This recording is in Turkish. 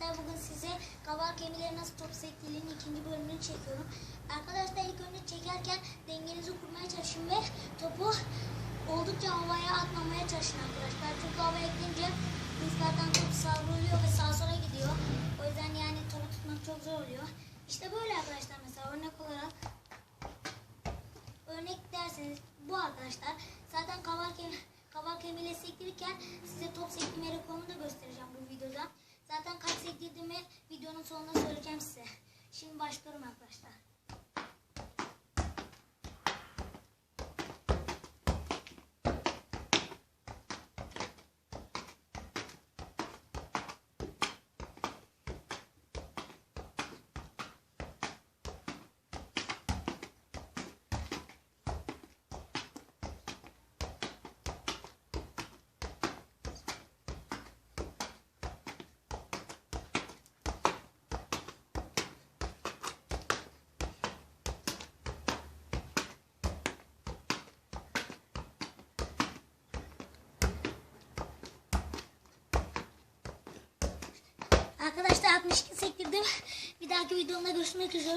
arkadaşlar bugün size kaval kemiğleri nasıl top sektiğinin ikinci bölümünü çekiyorum. Arkadaşlar ilk önce çekerken dengenizi kurmaya çalışın ve topu oldukça havaya atmamaya çalışın arkadaşlar. Çünkü havaya gidince rüzgardan top savruluyor ve sağa sola gidiyor. O yüzden yani topu tutmak çok zor oluyor. İşte böyle arkadaşlar mesela örnek olarak örnek derseniz bu arkadaşlar zaten kaval kemi kaval sektirirken size top sektirme rekorunu da göstereceğim bu videoda. Sonunda söyleyeceğim size. Şimdi başlıyorum arkadaşlar. Arkadaşlar 62 sektirdim. Bir dahaki videomda görüşmek üzere.